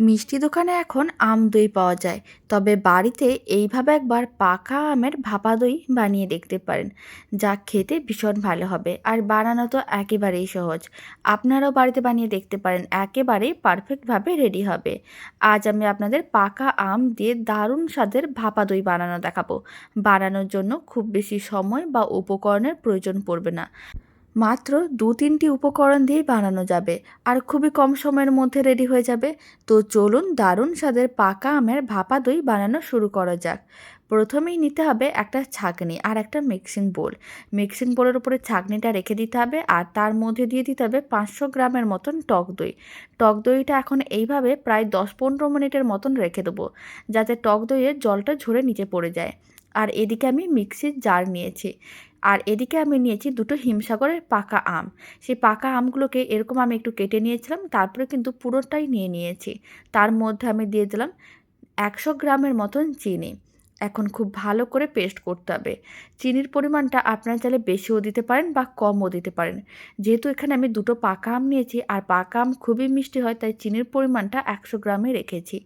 মিষ্টি দোকানে এখন আম দই পাওয়া যায়। তবে বাড়িতে এইভাবে একবার পাকা আমের ভাপা দই বানিয়ে দেখতে পারেন। যা খেতে ভীষণ ভালো হবে। আর বানানো তো একেবারেই সহজ। আপনারাও বাড়িতে বানিয়ে দেখতে পারেন। একেবারেই পারফেক্টভাবে রেডি হবে। আজ আমি আপনাদের পাকা আম দিয়ে দারুণ স্বাদের ভাপা দই বানানো দেখাবো। বানানোর জন্য খুব বেশি সময় বা উপকরণের প্রয়োজন পড়বে না। মাত্র দু তিনটি উপকরণ দিয়েই বানানো যাবে, আর খুবই কম সময়ের মধ্যে রেডি হয়ে যাবে। তো চলুন দারুণ স্বাদের পাকা আমের ভাপা দই বানানো শুরু করা যাক। প্রথমেই নিতে হবে একটা ছাঁকনি আর একটা মিক্সিং বোল। মিক্সিং বোলের উপরে ছাঁকনিটা রেখে দিতে হবে, আর তার মধ্যে দিয়ে দিতে হবে পাঁচশো গ্রামের মতন টক দই। টক দইটা এখন এইভাবে প্রায় দশ পনেরো মিনিটের মতন রেখে দেবো, যাতে টক দইয়ের জলটা ঝরে নিচে পড়ে যায়। আর এদিকে আমি মিক্সির জার নিয়েছি। আর এদিকে আমি নিয়েছি দুটো হিমসাগরের পাকা আম। সেই পাকা আমগুলোকে এরকম আমি একটু কেটে নিয়েছিলাম, তারপরে কিন্তু পুরোটাই নিয়ে নিয়েছি। তার মধ্যে আমি দিয়ে দিলাম একশো গ্রামের মতন চিনি। এখন খুব ভালো করে পেস্ট করতে হবে। চিনির পরিমাণটা আপনারা চাইলে বেশিও দিতে পারেন বা কমও দিতে পারেন। যেহেতু এখানে আমি দুটো পাকা আম নিয়েছি আর পাকা আম খুবই মিষ্টি হয়, তাই চিনির পরিমাণটা একশো গ্রামে রেখেছি।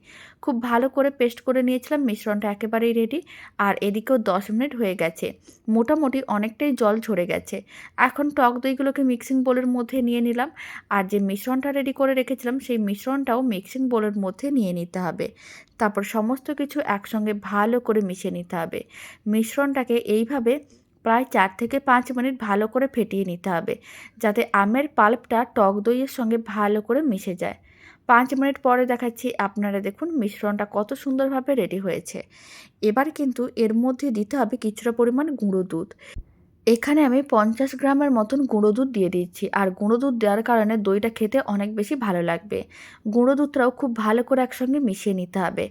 খুব ভালো করে পেস্ট করে নিয়েছিলাম, মিশ্রণটা একেবারেই রেডি আর এদিকেও দশ মিনিট হয়ে গেছে। মোটামুটি অনেকটাই জল ঝরে গেছে। এখন টক দইগুলোকে মিক্সিং বোলের মধ্যে নিয়ে নিলাম আর যে মিশ্রণটা রেডি করে রেখেছিলাম, সেই মিশ্রণটাও মিক্সিং বোলের মধ্যে নিয়ে নিতে হবে। তারপর সমস্ত কিছু একসঙ্গে ভালো করে মিশিয়ে নিতে হবে। মিশ্রণটাকে এইভাবে প্রায় চার থেকে পাঁচ মিনিট ভালো করে ফেটিয়ে নিতে হবে, যাতে আমের পাল্পটা টক দইয়ের সঙ্গে ভালো করে মিশে যায়। পাঁচ মিনিট পরে দেখাচ্ছি আপনারা দেখুন মিশ্রণটা কত সুন্দরভাবে রেডি হয়েছে। এবার কিন্তু এর মধ্যে দিতে হবে কিছুটা পরিমাণ গুঁড়ো দুধ। এখানে আমি পঞ্চাশ গ্রামের মতন গুঁড়ো দুধ দিয়ে দিচ্ছি, আর গুঁড়ো দুধ দেওয়ার কারণে দইটা খেতে অনেক বেশি ভালো লাগবে। গুঁড়ো দুধটাও খুব ভালো করে একসঙ্গে মিশিয়ে নিতে হবে,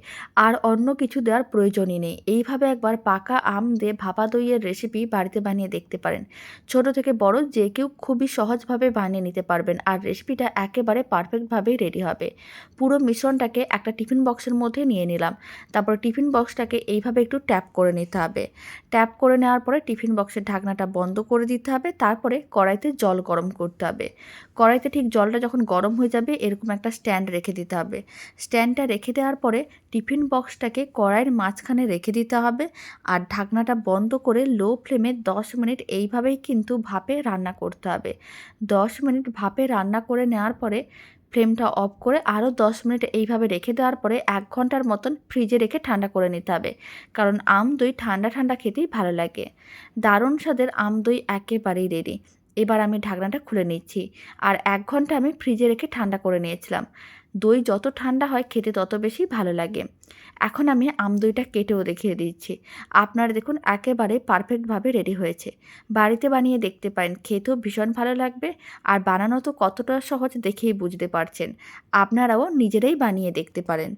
আর অন্য কিছু দেওয়ার প্রয়োজনই নেই। এইভাবে একবার পাকা আম দিয়ে ভাপা দইয়ের রেসিপি বাড়িতে বানিয়ে দেখতে পারেন। ছোট থেকে বড় যে কেউ খুবই সহজভাবে বানিয়ে নিতে পারবেন, আর রেসিপিটা একেবারে পারফেক্টভাবেই রেডি হবে। পুরো মিশ্রণটাকে একটা টিফিন বক্সের মধ্যে নিয়ে নিলাম, তারপর টিফিন বক্সটাকে এইভাবে একটু ট্যাপ করে নিতে হবে। ট্যাপ করে নেওয়ার পরে টিফিন বক্সের ঢাকনাটা বন্ধ করে দিতে হবে, তারপরে কড়াইতে জল গরম করতে হবে। কড়াইতে ঠিক জলটা যখন গরম হয়ে যাবে, এরকম একটা স্ট্যান্ড রেখে দিতে হবে। স্ট্যান্ডটা রেখে দেওয়ার পরে টিফিন বক্সটাকে কড়াইয়ের মাঝখানে রেখে দিতে হবে আর ঢাকনাটা বন্ধ করে লো ফ্লেমে দশ মিনিট এইভাবেই কিন্তু ভাপে রান্না করতে হবে। দশ মিনিট ভাপে রান্না করে নেওয়ার পরে ফ্লেমটা অফ করে আরও দশ মিনিট এইভাবে রেখে দেওয়ার পরে এক ঘণ্টার মতন ফ্রিজে রেখে ঠান্ডা করে নিতে হবে। কারণ আম দই ঠান্ডা ঠান্ডা খেতেই ভালো লাগে। দারুণ স্বাদের আম দই একেবারেই রেডি এবার আমি ঢাকনাটা খুলে নিচ্ছি। আর এক ঘণ্টা আমি ফ্রিজে রেখে ঠান্ডা করে নিয়েছিলাম। দই যত ঠান্ডা হয় খেতে তত বেশি ভালো লাগে। এখন আমি আম দইটা কেটেও দেখিয়ে দিচ্ছি। আপনারা দেখুন, একেবারে পারফেক্টভাবে রেডি হয়েছে। বাড়িতে বানিয়ে দেখতে পারেন, খেতেও ভীষণ ভালো লাগবে আর বানানো তো কতটা সহজ দেখেই বুঝতে পারছেন। আপনারাও নিজেরাই বানিয়ে দেখতে পারেন।